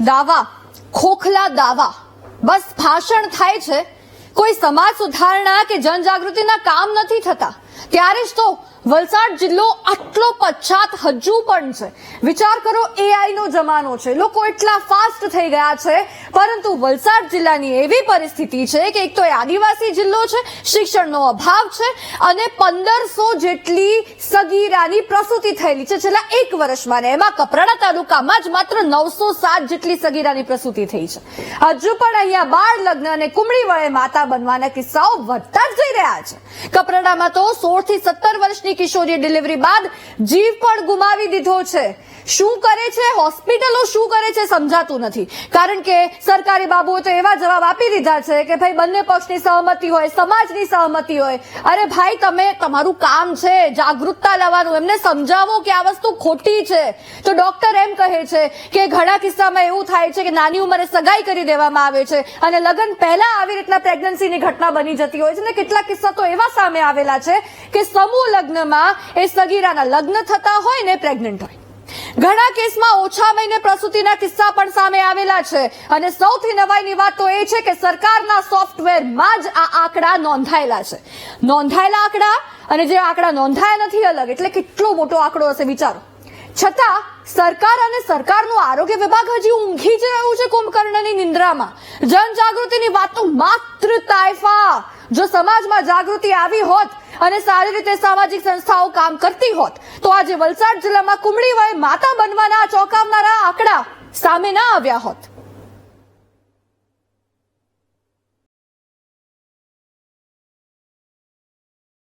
દાવા, ખોખલા દાવા. બસ ભાષણ થાય છે. કોઈ સમાજ સુધારણા કે જનજાગૃતિના કામ નથી થતા. ત્યારે જ તો વલસાડ જિલ્લો આટલો પછાત હજુ પણ છે. વિચાર કરો એઆઈ નો જમાનો છે. લોકો એટલા ફાસ્ટ થઈ ગયા છે પરંતુ વલસાડ જિલ્લાની એવી પરિસ્થિતિ છે કે એક તો એ આદિવાસી જિલ્લો છે, શિક્ષણનો અભાવ છે અને પંદરસો જેટલી સગીરાની પ્રસૂતિ થયેલી છે. છેલ્લા એક વર્ષમાં એમાં કપરાડા તાલુકામાં જ માત્ર નવસો સાત જેટલી સગીરાની પ્રસૂતિ થઈ છે. હજુ પણ અહીંયા બાળ લગ્ન અને કુમળી વળે માતા બનવાના કિસ્સાઓ વધતા જ જઈ રહ્યા છે. કપરાડામાં તો સોળથી સત્તર વર્ષની કિશોરી ડિલિવરી બાદ જીવ પણ ગુમાવી દીધો છે. શું કરે છે? હોસ્પિટલો શું કરે છે સમજાતું નથી. કારણ કે સરકારી બાબુઓ તો એવા જવાબ આપી દીધા છે કે ભાઈ બંને પક્ષની સહમતિ હોય, સમાજની સહમતિ હોય. અરે ભાઈ, તમે, તમારું કામ છે, જાગૃતતા લાવવાનું. એમને સમજાવો કે આ વસ્તુ ખોટી છે. તો ડોક્ટર એમ કહે છે કે ઘણા કિસ્સામાં એવું થાય છે કે નાની ઉંમરે સગાઈ કરી દેવામાં આવે છે અને લગ્ન પહેલા આવી રીતના પ્રેગ્નન્સીની ઘટના બની જતી હોય છે અને કેટલાક કિસ્સા તો એવા સામે આવેલા છે કે સમૂહ લગ્નમાં એ સગીરાના લગ્ન થતા હોય ને પ્રેગ્નન્ટ હોય. ઘણા કેસમાં ઓછા મહિને પ્રસૂતિના કિસ્સા પણ સામે આવેલા છે. અને સૌથી નવાઈની વાત તો એ છે કે સરકારના સોફ્ટવેરમાં જ આ આંકડા નોંધાયેલા છે. નોંધાયેલા આંકડા અને જે આંકડા નોંધાયા નથી અલગ, એટલે કેટલો મોટો આંકડો હશે વિચારો. છતાં સરકાર અને સરકારનું આરોગ્ય વિભાગ હજી ઊંઘી જ રહ્યું છે કુંભકર્ણની નિંદ્રામાં. જનજાગૃતિની વાત માત્ર તાયફા. જો સમાજમાં જાગૃતિ આવી હોત અને સારી રીતે સામાજિક સંસ્થાઓ કામ કરતી હોત, તો આજે વલસાડ જિલ્લામાં કુમળી વય માતા બનવાના ચોંકાવનારા આંકડા સામે ના આવ્યા હોત.